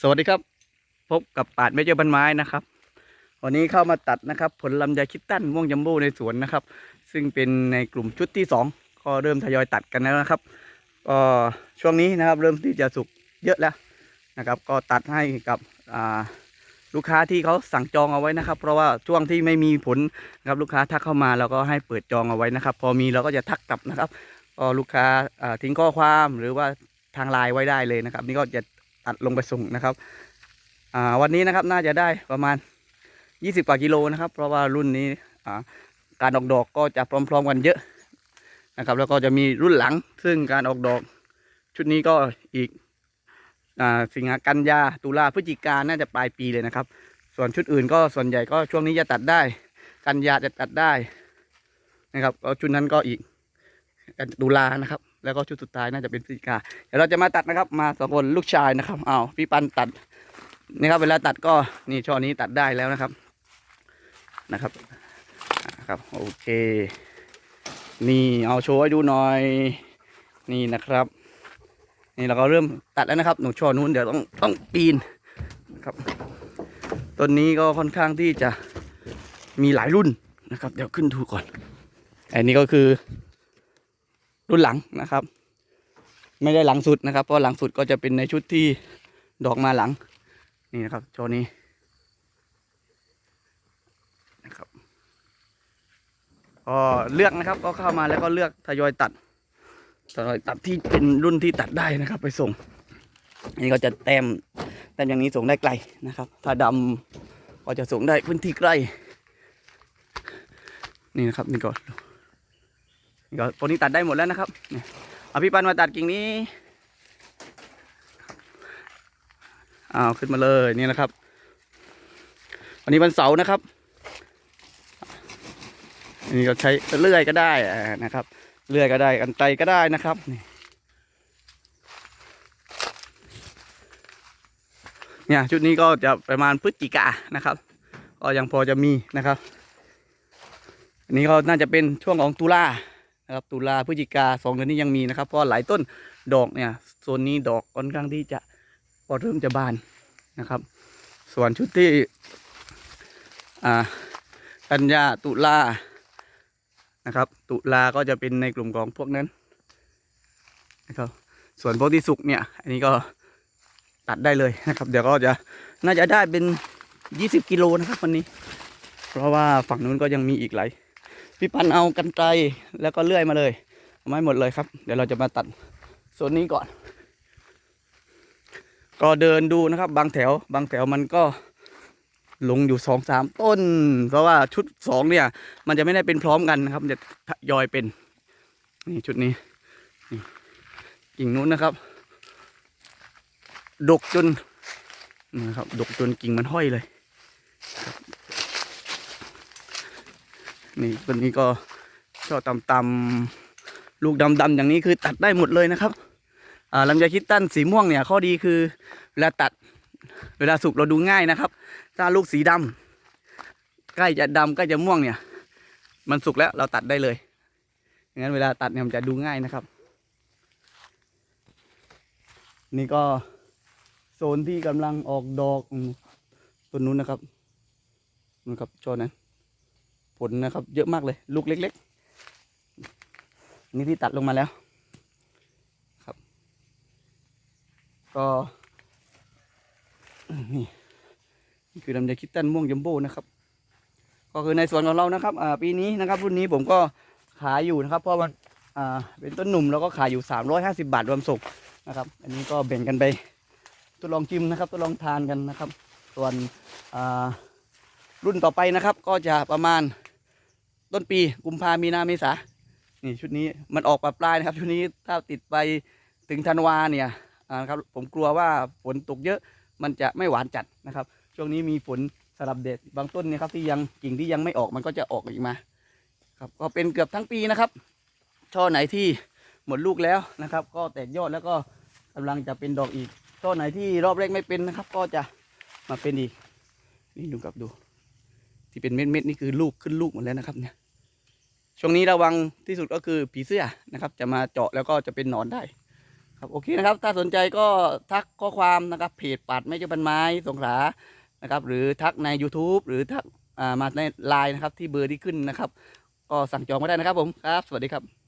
สวัสดีครับ พบกับปาดเมเจอร์บันไม้นะครับ วันนี้เข้ามาตัดนะครับ ผลลำไยคิดตั้นม่วงจัมโบ้ในสวนนะครับ ซึ่งเป็นในกลุ่มชุดที่สองก็เริ่มทยอยตัดกันแล้วนะครับก็ช่วงนี้นะครับเริ่มที่จะสุกเยอะแล้วนะครับ ก็ตัดให้กับลูกค้าที่เขาสั่งจองเอาไว้นะครับ เพราะว่าช่วงที่ไม่มีผลนะครับลูกค้าทักเข้ามาเราก็ให้เปิดจองเอาไว้นะครับ พอมีเราก็จะทักกลับนะครับก็ลูกค้าทิ้งข้อความหรือว่าทางไลน์ไว้ได้เลยนะครับ นี่ก็จะ ตัดลงไปส่งนะครับอ่าวันนี้นะครับน่าจะได้ประมาณ 20 กว่ากิโลนะครับ เพราะว่ารุ่นนี้อ่าการออกดอกก็จะพร้อม ๆ กันเยอะนะครับ แล้วก็จะมีรุ่นหลังซึ่งการออกดอก ชุดนี้ก็อีกอ่าสิงหากันยาตุลาพฤศจิกาน่าจะปลายปีเลยนะครับ ส่วนชุดอื่นก็ส่วนใหญ่ก็ช่วงนี้จะตัดได้ กันยาจะตัดได้นะครับก็ชุดนั้นก็อีกกันตุลานะครับ แล้วก็ชุดสุดท้ายน่าจะเป็นพฤศจิกา เดี๋ยวเราจะมาตัดนะครับ มาสองคนลูกชายนะครับเอาพี่ปันตัดนี่ครับ เวลาตัดก็นี่ช่อนี้ตัดได้แล้วนะครับนะครับครับโอเค นี่เอาโชว์ให้ดูหน่อย นี่นะครับ นี่เราก็เริ่มตัดแล้วนะครับ หนูช่อนู้นเดี๋ยวต้องต้องปีนนะครับต้นนี้ก็ค่อนข้างที่จะมีหลายรุ่นนะครับ เดี๋ยวขึ้นดูก่อน อันนี้ก็คือ รุ่นหลังนะครับ ไม่ได้หลังสุดนะครับ เพราะหลังสุดก็จะเป็นในชุดที่ดอกมาหลัง นี่นะครับโชนี้นะครับก็เลือกนะครับก็เข้ามาแล้วก็เลือกทยอยตัดทยอยตัดที่เป็นรุ่นที่ตัดได้นะครับ ไปส่งนี่ก็จะแต้มแต้มอย่างนี้ส่งได้ไกลนะครับ ถ้าดำก็จะส่งได้พื้นที่ใกล้ นี่นะครับนี่ก็ นี่ก็ตัวนี้ตัดได้หมดแล้วนะครับเอาพี่ปันมาตัดกิ่งนี้อ้าวขึ้นมาเลยนี่นะครับ วันนี้วันเสาร์นะครับอันนี้ก็ใช้เลื่อยก็ได้นะครับเลื่อยก็ได้กันไกลก็ได้นะครับนี่เนี่ยชุดนี้ก็จะประมาณพฤศจิกานะครับก็ยังพอจะมีนะครับ อันนี้ก็น่าจะเป็นช่วงของตุลา นะครับตุลาพฤศจิกาสองเดือนนี้ยังมีนะครับ เพราะหลายต้นดอกเนี่ยโซนนี้ดอกค่อนข้างที่จะพอเริ่มจะบานนะครับ ส่วนชุดที่อ่ากันยาตุลานะครับ ตุลาก็จะเป็นในกลุ่มของพวกนั้นนะครับส่วนพวกที่สุกเนี่ย อันนี้ก็ตัดได้เลยนะครับ เดี๋ยวก็จะน่าจะได้เป็นยี่สิบกิโลนะครับวันนี้ เพราะว่าฝั่งนู้นก็ยังมีอีกหลาย พี่ปันเอากันไกลแล้วก็เลื่อยมาเลยเอาไม้หมดเลยครับ เดี๋ยวเราจะมาตัดส่วนนี้ก่อน ก็เดินดูนะครับ บางแถว บางแถวมันก็ลงอยู่สองสามต้น เพราะว่าชุดสองเนี่ย มันจะไม่ได้เป็นพร้อมกันนะครับ มันจะทยอยเป็น นี่ชุดนี้นี่กิ่งนู้นนะครับ ดกจนนะครับ ดกจนกิ่งมันห้อยเลยครับ นี่ต้นนี้ก็ช่อต่ำๆลูกดำๆอย่างนี้คือตัดได้หมดเลยนะครับอ่าลำไยคิดตันสีม่วงเนี่ยข้อดีคือเวลาตัดเวลาสุกเราดูง่ายนะครับ ถ้าลูกสีดำใกล้จะดำใกล้จะม่วงเนี่ย มันสุกแล้วเราตัดได้เลยงั้นเวลาตัดเนี่ยมันจะดูง่ายนะครับ นี่ก็โซนที่กำลังออกดอกต้นนู้นนะครับนะครับช่อนั้น ลนะครับ เยอะมากเลย ลูกเล็ก ๆ นี่ที่ตัดลงมาแล้วก็นี่นี่คือลำไยคิดตันม่วงจัมโบ้นะครับ ก็คือในสวนของเรานะครับปีนี้นะครับ รุ่นนี้ผมก็ขายอยู่นะครับ เพราะมันเป็นต้นหนุ่มเราก็ขายอยู่ 350 บาทรวมส่งนะครับ อันนี้ก็แบ่งกันไปทดลองชิมนะครับทดลองทานกันนะครับ ส่วนรุ่นต่อไปนะครับ ก็จะประมาณ ต้นปีกุมภามีนาเมษานี่ชุดนี้มันออกปลายนะครับ ชุดนี้ถ้าติดไปถึงธันวาเนี่ยอ่าครับผมกลัวว่าฝนตกเยอะมันจะไม่หวานจัดนะครับ ช่วงนี้มีฝนสลับเด็ดบางต้นเนี่ยครับที่ยังกิ่งที่ยังไม่ออกมันก็จะออกอีกมาครับก็เป็นเกือบทั้งปีนะครับ ช่อไหนที่หมดลูกแล้วนะครับ ก็แตกยอดแล้วก็กำลังจะเป็นดอกอีกช่อไหนที่รอบแรกไม่เป็นนะครับ ก็จะมาเป็นอีกนี่ดูครับดู ที่เป็นเม็ดเม็ดนี่คือลูกขึ้นลูกหมดแล้วนะครับเนี่ย ช่วงนี้ระวังที่สุดก็คือผีเสื้อนะครับ จะมาเจาะแล้วก็จะเป็นหนอนได้ ครับโอเคนะครับ ถ้าสนใจก็ทักข้อความนะครับเพจปาดแม่เจ้าปันไม้สงขลานะครับ หรือทักใน YouTube หรือทักมาในไลน์นะครับ ที่เบอร์ที่ขึ้นนะครับ ก็สั่งจองมาได้นะครับผมครับ สวัสดีครับ